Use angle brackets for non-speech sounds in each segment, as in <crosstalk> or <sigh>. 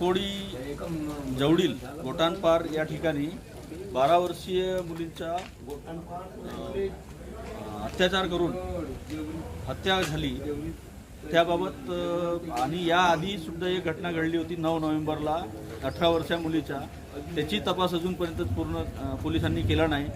ककोडी जवळील गोटानपार या ठिकाणी बारा वर्षीय मुलींचा अत्याचार करून हत्या झाली. त्याबाबत आणि याआधी सुद्धा एक घटना घडली होती नऊ नोव्हेंबरला अठरा वर्षा मुलीच्या. त्याची तपास अजूनपर्यंत पूर्ण पोलिसांनी केला नाही.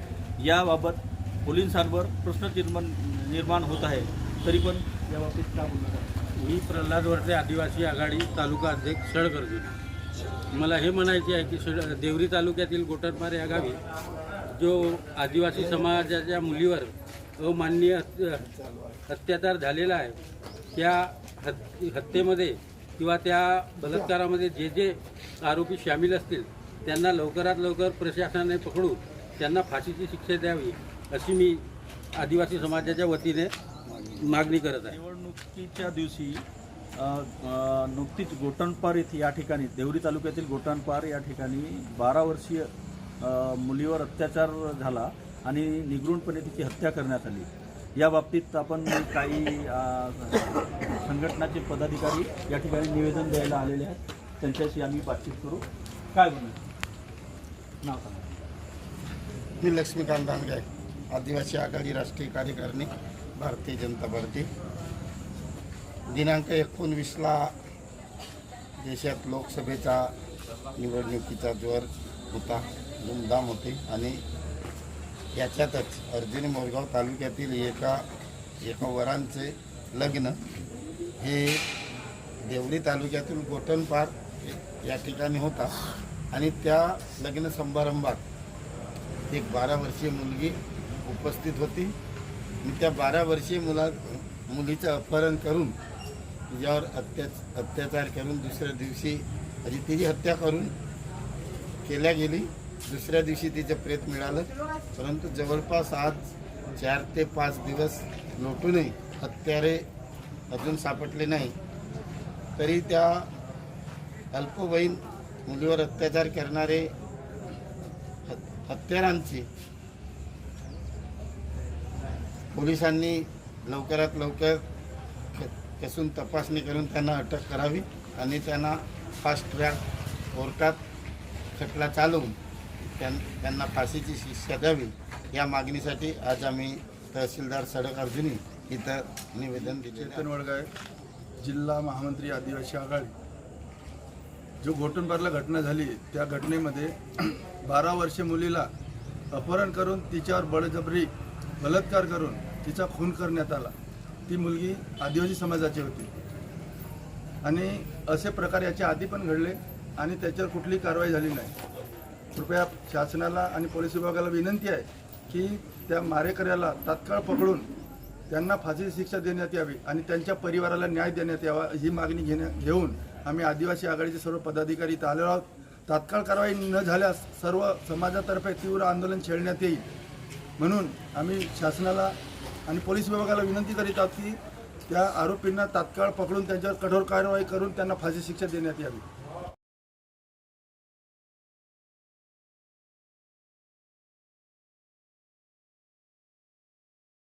याबाबत पोलिसांवर प्रश्न निर्माण निर्माण होत आहे. तरी पण याबाबतीत का बोलणार? मी प्रल्हाद वरते आदिवासी आघाडी तालुका अध्यक्ष सडगर्जुनी मला हे म्हणायचे आहे की सड देवरी तालुक्यातील गोटरमार या गावी जो आदिवासी समाजाच्या मुलीवर अमान्य अत्याचार झालेला आहे त्या हत्ये हत्येमध्ये किंवा त्या बलात्कारामध्ये जे जे आरोपी सामील असतील त्यांना लवकरात लवकर प्रशासनाने पकडून त्यांना फाशीची शिक्षा द्यावी अशी मी आदिवासी समाजाच्या वतीने मागणी करत आहे. निवडणुकीच्या दिवशी नुकतीच गोटणपार येथे या ठिकाणी देवरी तालुक्यातील गोटणपार या ठिकाणी बारा वर्षीय मुलीवर अत्याचार झाला आणि निगरूणपणे तिची हत्या करण्यात आली. या बाबतीत आपण काही संघटनाचे पदाधिकारी या ठिकाणी निवेदन द्यायला आलेले आहेत. त्यांच्याशी आम्ही बातचीत करू. काय म्हणून नाव सांगा. मी लक्ष्मीकांत दानगाय आदिवासी आघाडी राष्ट्रीय कार्यकारिणी. भारतीय जनता पार्टी. दिनांक एकोणवीसला देशात लोकसभेचा निवडणुकीचा जोर होता धूमधाम होते आणि याच्यातच अर्जुनी मोरगाव तालुक्यातील एका एका वरांचे लग्न हे देवळी तालुक्यातील गोटणपार या ठिकाणी होता आणि त्या लग्न समारंभात एक बारा वर्षीय मुलगी उपस्थित होती. आणि त्या बारा वर्षीय मुला मुलीचं अपहरण करून तिच्यावर अत्या अत्याचार करून दुसऱ्या दिवशी म्हणजे तिची हत्या करून केल्या गेली. दुसऱ्या दिवशी तिचं प्रेत मिळालं. परंतु जवळपास आज चार ते पाच दिवस लोटूनही हत्यारे अजून सापडले नाही. तरी त्या अल्पवयीन मुलीवर अत्याचार करणारे हत्यारांची पोलिसांनी लवकरात लवकर कसून तपासणी करून त्यांना अटक करावी आणि त्यांना फास्ट ट्रॅक कोर्टात खटला चालवून त्यां त्यांना फाशीची शिक्षा द्यावी. या मागणीसाठी आज आम्ही तहसीलदार सडक अर्जुनी इथं निवेदन दिले चेतन वडगाय जिल्हा महामंत्री आदिवासी आघाडी. जो घोटणबारला घटना झाली त्या घटनेमध्ये <clears throat> बारा वर्षे मुलीला अपहरण करून तिच्यावर बळजबरी बलात्कार करून तिचा खून करण्यात आला. ती मुलगी आदिवासी समाजाची होती. आणि असे प्रकार याच्या आधी पण घडले आणि त्याच्यावर कुठली कारवाई झाली नाही. कृपया शासनाला आणि पोलीस विभागाला विनंती आहे की त्या मारेकऱ्याला तात्काळ पकडून त्यांना फाशीची शिक्षा देण्यात यावी आणि त्यांच्या परिवाराला न्याय देण्यात यावा ही मागणी घेण्या घेऊन आम्ही आदिवासी आघाडीचे सर्व पदाधिकारी इथं आलेलो आहोत. तात्काळ कारवाई न झाल्यास सर्व समाजातर्फे तीव्र आंदोलन छेडण्यात येईल. म्हणून आम्ही शासनाला आणि पोलीस विभागाला विनंती करीत आहोत की त्या आरोपींना तात्काळ पकडून त्यांच्यावर कठोर कारवाई करून त्यांना फाशी शिक्षा देण्यात यावी.